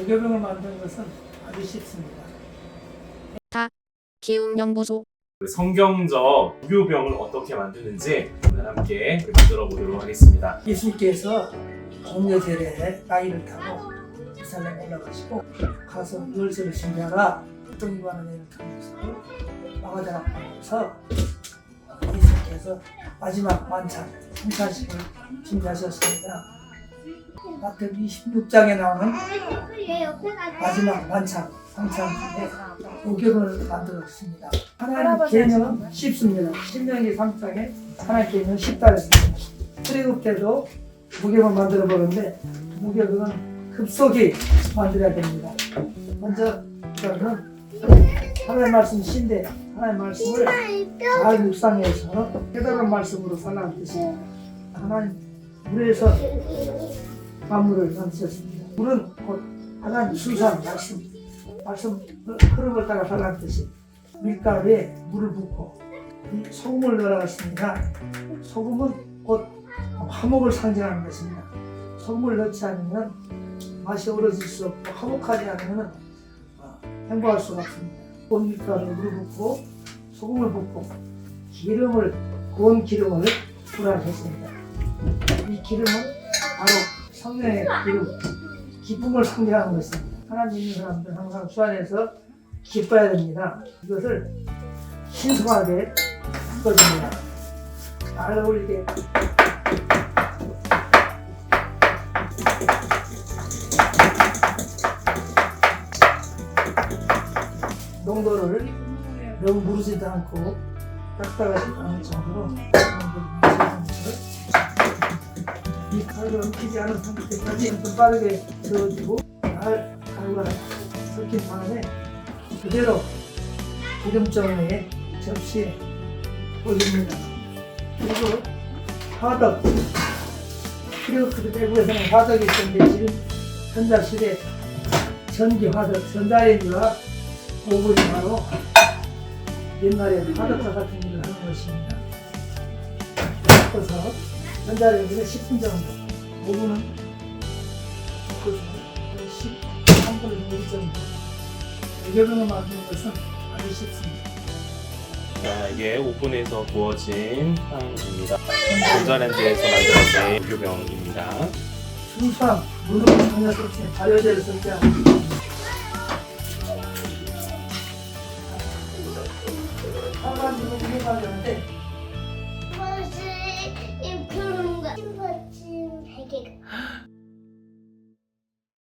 무교병을 만드는 것은 아주 쉽습니다. 기웅연구소 그 성경적 무교병을 어떻게 만드는지 오늘 함께 만들어 보도록 하겠습니다. 예수님께서 공여절에 나이를 타고 예루살렘 올라가시고 가서 열쇠를 준비하라 동이관한 애를 타면서 마가다락 앞에서 예수님께서 마지막 만찬 성찬식을 준비하셨습니다. 마태복음 26장에 나오는 마지막 만찬 성찬식에 무교를 만들었습니다. 하나님 계명은 쉽습니다. 신명기 3장에 하나님 계명은 쉽다 그랬습니다. 출애굽 때도 무교를 만들어 보는데 무교는 급속히 만들어야 됩니다. 먼저 이거는 하나님 말씀 신데 하나님 말씀을 잘 묵상해서 깨달은 말씀으로 살라는 뜻입니다. 하나님 물에서 만물을 만드셨습니다. 물은 곧 하나님 수산 말씀 말씀 흐름을 따라 살라는 뜻이 밀가루에 물을 붓고 이 소금을 넣어놨습니다. 소금은 곧 화목을 상징하는 것입니다. 소금을 넣지 않으면 맛이 어려질 수 없고 화목하지 않으면 어, 행복할 수가 없습니다. 온 밀가루에 물을 붓고 소금을 붓고 기름을 고운 기름을 불하셨습니다. 이 기름은 바로 성령의 기름, 기쁨을 상징하는 것입니다. 하나님 믿는 사람들 항상 주 안에서 기뻐야 됩니다. 이것을 신속하게 바꿔줍니다. 잘 어울리게 농도를 너무 무르지도 않고 딱딱하지도 않을 정도로 이 가루가 엉키지 않은 상태까지 좀 빠르게 저어주고 잘 가루가 섞인 다음에 그대로 기름종에 접시에 올립니다. 그리고 화덕 그리고 그 대구에서는 화덕이 있었는데 지금 전자실에 전기 화덕 전자레인지와 오븐이 바로 옛날에 화덕과 같은 일을 하는 것입니다. 그래서 전자레인지는 10분 정도, 오븐은 그 13분 정도 정도. 이격으로 만드는 것은 아주 쉽습니다. 자, 이게 오븐에서 구워진 빵입니다. 전자레인지에서 만들어진 무교병입니다. 순수한 물로 상여서 발효제를 설계하고 한가지로 해가려는데 이것이 임표 cake.